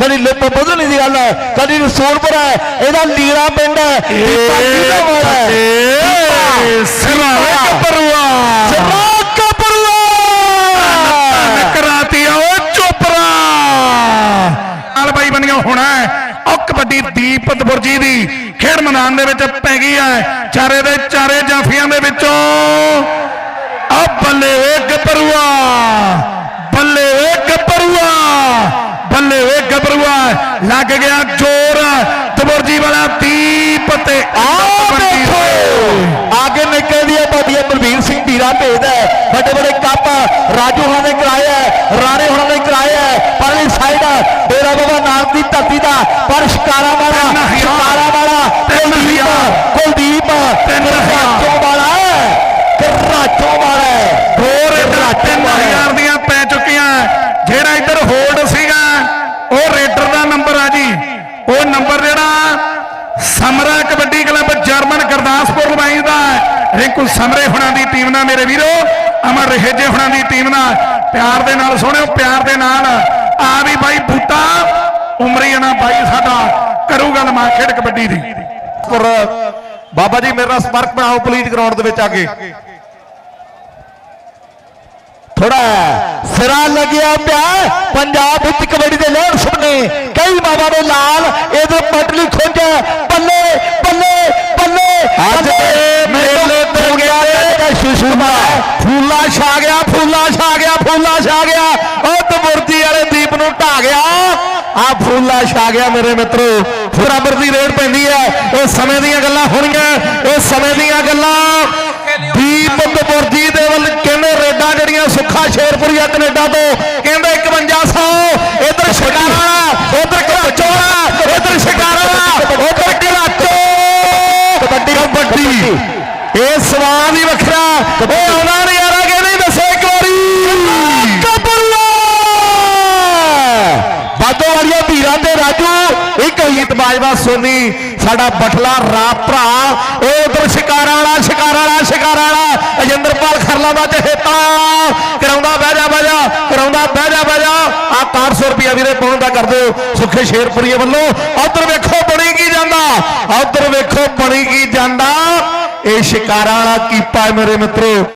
ਕਦੀ ਲਿਪ ਬਦਲਣੀ ਦੀ ਗੱਲ ਹੈ ਕਦੀ ਰਸੂਲਪੁਰ ਹੈ ਇਹਦਾ ਲੀੜਾ ਪਿੰਡ ਹੈ ਦੀਪਾ ਕਿਹਦਾ ਵਾਲਾ ਹੈ। ਸਿਰਾਵੇ ਕਪਰੂਆ ਜਵਾਕ ਪਰਵਾ ਕਰਾਤੀ ਓ ਚੋਪਰਾ ਨਾਲ ਬਾਈ ਬਣੀਆਂ ਹੋਣਾ ਉਹ ਕਬੱਡੀ ਦੀਪ ਦਬੁਰਜੀ ਦੀ ਖੇਡ ਮੈਦਾਨ ਦੇ ਵਿੱਚ ਪੈ ਗਈ ਹੈ। ਚਾਰੇ ਦੇ ਚਾਰੇ ਜਾਫੀਆਂ ਦੇ ਵਿੱਚੋਂ ਆ ਬੱਲੇ ਵੇ ਗੱਭਰੂਆ ਬੱਲੇ ਵੇ ਗੱਭਰੂਆ ਬੱਲੇ ਵੇ ਗੱਭਰੂਆ ਲੱਗ ਗਿਆ ਜ਼ੋਰ ਦਬੁਰਜੀ ਵਾਲਾ ਦੀਪ ਤੇ ਆ ਦੇਖੋ। ਆਗੇ ਨਿਕਲਦੀ ਹੈ ਭਾਟੀਆ ਬਲਵੀਰ ਸਿੰਘ ਧੀਰਾ ਭੇਜਦਾ ਵੱਡੇ ਵੱਡੇ ਕੱਪ ਰਾਜੂ ਹੋਣਾ ਨੇ ਕਰਾਇਆ ਰਾਣੇ ਹੋਣਾ ਨੇ ਕਰਾਇਆ ਪਰਲੀ ਸਾਈਡ ਡੇਰਾ ਬਾਬਾ ਨਾਨਕ ਦੀ ਧਰਤੀ ਦਾ ਪਰ ਸ਼ਿਕਾਰਾ ਵਾਲਾ। ਸ਼ਿਕਾਰਾ ਵਾਲਾ ਕੁਲਦੀਪ। ਕੁਲਦੀਪ ਤਿੰਨ ਹਜ਼ਾਰ। ਰਾਜੋ ਵਾਲਾ ਹੈ ਕਿ ਰਾਜੋ ਵਾਲਾ ਹੈ ਹੋਰ ਇੱਧਰ ਰਾਜੋ ਤਿੰਨ ਵਾਲਾ ਹੈ। ਹਜ਼ਾਰ ਦੀਆਂ ਪੈ ਚੁੱਕੀਆਂ ਜਿਹੜਾ ਇੱਧਰ ਹੋਲਡ ਸੀਗਾ ਉਹ ਰੇਡਰ ਦਾ ਨੰਬਰ ਆ ਜੀ ਉਹ ਨੰਬਰ ਜਿਹੜਾ ਸਮਰਾ ਕਬੱਡੀ ਕਲੱਬ ਜਰਮਨ ਗੁਰਦਾਸਪੁਰ ਲਵਾਈ ਦਾ ਰਿੰਕੂ ਸਮਰੇ ਹੁਣਾਂ ਦੀ ਟੀਮ ਨਾਲ ਮੇਰੇ ਵੀਰੋ, ਅਮਰ ਰਹੇਜੇ ਹੁਣਾਂ ਦੀ ਟੀਮ ਨਾਲ। ਪਿਆਰ ਦੇ ਨਾਲ ਸੋਹਣਿਓ ਪਿਆਰ ਦੇ ਨਾਲ। ਆ ਵੀ ਬਾਈ ਬੂਟਾ, ਉਮਰੀ ਬਾਈ ਸਾਡਾ, ਕਰੂਗਾ ਲਮਾ ਖੇਡ ਕਬੱਡੀ ਦੀ। ਪਰ ਬਾਬਾ ਜੀ, ਮੇਰਾ ਸੰਪਰਕ ਬਣਾਓ ਪਲੀਜ਼ ਗਰਾਊਂਡ ਦੇ ਵਿੱਚ ਆ ਕੇ। ਥੋੜਾ ਸਿਰਾ ਲੱਗਿਆ ਪਿਆ, ਪੰਜਾਬ ਵਿੱਚ ਕਬੱਡੀ ਦੇ ਲੋੜ ਸੁਣੇ ਕਈ ਦੇ ਲਾਲ ਇਹਦੇ ਪਟਲੀ ਖੁੰਝ ਬੱਲੇ ਬੱਲੇ ਬੱਲੇ ਅੱਜ ਦੇ ਮੇਲੇ ਤੇ ਗਿਆ ਸ਼ੁਸ਼ੂਮਾ ਫੂਲਾ ਛਾ ਗਿਆ ਫੂਲਾ ਛਾ ਗਿਆ ਫੂਲਾ ਛਾ ਗਿਆ ਉਹ ਤਬੁਰਜੀ ਵਾਲੇ ਦੀਪ ਨੂੰ ਢਾ ਗਿਆ। ਆ ਫੂਲਾ ਛਾ ਗਿਆ ਮੇਰੇ ਮਿੱਤਰੋ। ਬਰਾਬਰ ਦੀ ਰੇਡ ਪੈਂਦੀ ਹੈ। ਇਹ ਸਮੇਂ ਦੀਆਂ ਗੱਲਾਂ ਹੋਣੀਆਂ। ਇਹ ਸਮੇਂ ਦੀਆਂ ਗੱਲਾਂ। ਦੀਪ ਤਬੁਰਜੀ ਦੇ ਵੱਲ ਕਹਿੰਦੇ ਰੇਡਾਂ ਜਿਹੜੀਆਂ ਸੁੱਖਾ ਸ਼ੇਰਪੁਰੀਆ ਕੈਨੇਡਾ ਤੋਂ? ਕਹਿੰਦੇ 5100 ਇਧਰ ਸ਼ਿਕਾਰਾ ਉਧਰ ਘਰਾਚੋ ਇਧਰ ਸ਼ਿਕਾਰਾ ਉਧਰ ਘਰਾਚੋ ਕਬੱਡੀ ਕਬੱਡੀ ਇਹ ਸਵਾਦ ਹੀ ਵੱਖਰਾ ਉਹ ਆਉਣਾ ਨਜ਼ਾਰਾ ਕਿ ਨਹੀਂ ਦੱਸੋ ਇੱਕ ਵਾਰੀ। ਕਬੱਲਾ ਬਾਦੋ ਵਾਲੀਆ ਵੀਰਾਂ ਤੇ ਰਾਜੂ ਇੱਕ ਹੀਤ ਬਾਜਵਾ ਸੋਨੀ ਸਾਡਾ ਬਟਲਾ ਰਾਪ ਭਰਾ ਉਹ ਉਧਰ ਸ਼ਿਕਾਰਾ ਵਾਲਾ ਸ਼ਿਕਾਰਾ ਵਾਲਾ ਸ਼ਿਕਾਰਾ ਵਾਲਾ। ਅਜਿੰਦਰਪਾਲ ਖਰਲਾ ਦਾ ਚਹੇਤਾ। ਕਰਾਉਂਦਾ ਬਹਿ ਜਾ ਬਹਿ ਜਾ ਕਰਾਉਂਦਾ ਬਹਿ ਜਾ ਬਹਿ ਜਾ। ਆ 400 ਰੁਪਿਆ ਵੀਰੇ ਪਾਉਣ ਦਾ ਕਰ ਦਿਓ। ਸੁਖੇ ਸ਼ੇਰਪੁਰੀਏ ਵੱਲੋਂ। ਉਧਰ ਵੇਖੋ ਬਣੀ ਕੀ ਜਾਂਦਾ। ਉਧਰ ਵੇਖੋ ਬਣੀ ਕੀ ਜਾਂਦਾ। ਇਹ ਸ਼ਿਕਾਰਾ ਵਾਲਾ ਕੀਪਾ ਹੈ ਮੇਰੇ ਮਿੱਤਰੋ।